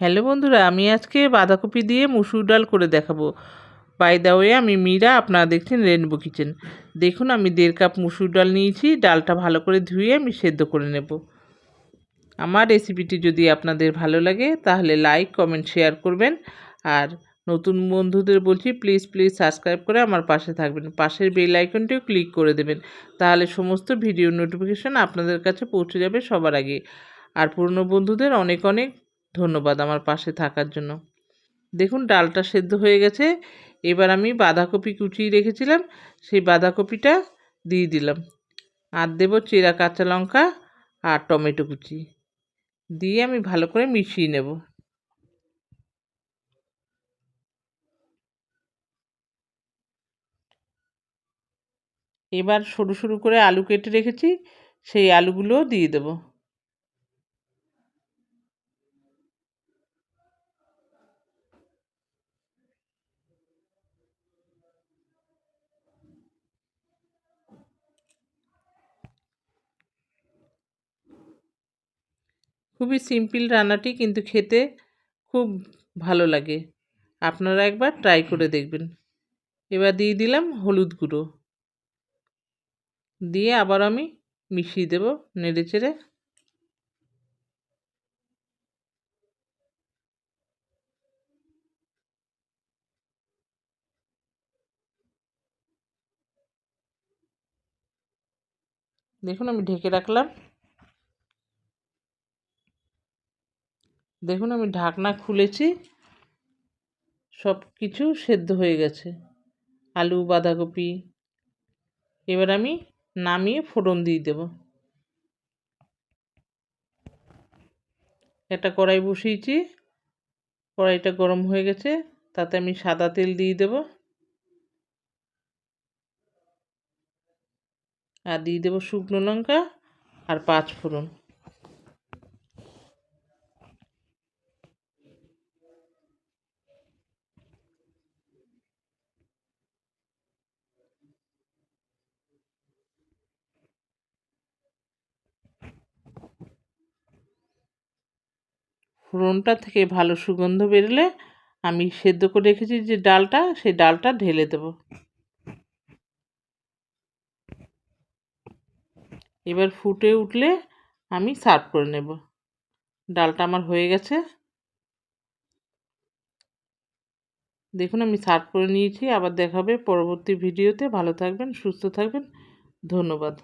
Hello বন্ধুরা, আমি আজকে বাঁধাকপি দিয়ে মুসুর ডাল করে দেখাবো। বাই দা ওয়ে আমি মীরা, আপনারা দেখছেন রেনবো কিচেন দেখুন, আমি দেড় কাপ মুসুর ডাল নিয়েছি, ডালটা ভালো করে ধুয়ে আমি সেদ্ধ করে নেব। আমার রেসিপিটি যদি আপনাদের ভালো লাগে, তাহলে লাইক কমেন্ট শেয়ার করবেন। আর নতুন বন্ধুদের বলছি প্লিজ প্লিজ সাবস্ক্রাইব করে আমার পাশে থাকবেন। পাশের বেল আইকনটিও ক্লিক করে দেবেন। তাহলে সমস্ত ভিডিও নোটিফিকেশান আপনাদের কাছে পৌঁছে যাবে সবার আগে। আর পুরনো বন্ধুদের অনেক অনেক ধন্যবাদ আমার পাশে থাকার জন্য। দেখুন, ডালটা সেদ্ধ হয়ে গেছে। এবার আমি বাঁধাকপি কুচিয়ে রেখেছিলাম, সেই বাঁধাকপিটা দিয়ে দিলাম। আর দেবো চেরা কাঁচা লঙ্কা আর টমেটো কুচি। দিয়ে আমি ভালো করে মিশিয়ে নেব। এবার সরু সরু করে আলু কেটে রেখেছি, সেই আলুগুলোও দিয়ে দেবো। খুবই সিম্পল রান্নাটি কিন্তু খেতে খুব ভালো লাগে। আপনারা একবার ট্রাই করে দেখবেন। এবার দিয়ে দিলাম হলুদ গুঁড়ো। দিয়ে আবার আমি মিশিয়ে দেব নেড়ে চেড়ে। দেখুন আমি ঢেকে রাখলাম। দেখুন, আমি ঢাকনা খুলেছি, সব কিছু সেদ্ধ হয়ে গেছে। আলু, বাঁধাকপি, এবার আমি নামিয়ে ফোড়ন দিয়ে দেব। একটা কড়াই বসিয়েছি, কড়াইটা গরম হয়ে গেছে, তাতে আমি সাদা তেল দিয়ে দেব। আর দিয়ে দেবো শুকনো লঙ্কা আর পাঁচ ফোড়ন। ফোড়নটা থেকে ভালো সুগন্ধ বেরোলে আমি সেদ্ধ করে রেখেছি যে ডালটা, সেই ডালটা ঢেলে দেব। এবার ফুটে উঠলে আমি সার্ভ করে নেব। ডালটা আমার হয়ে গেছে। দেখুন, আমি সার্ভ করে নিয়েছি। আবার দেখাবে পরবর্তী ভিডিওতে। ভালো থাকবেন, সুস্থ থাকবেন। ধন্যবাদ।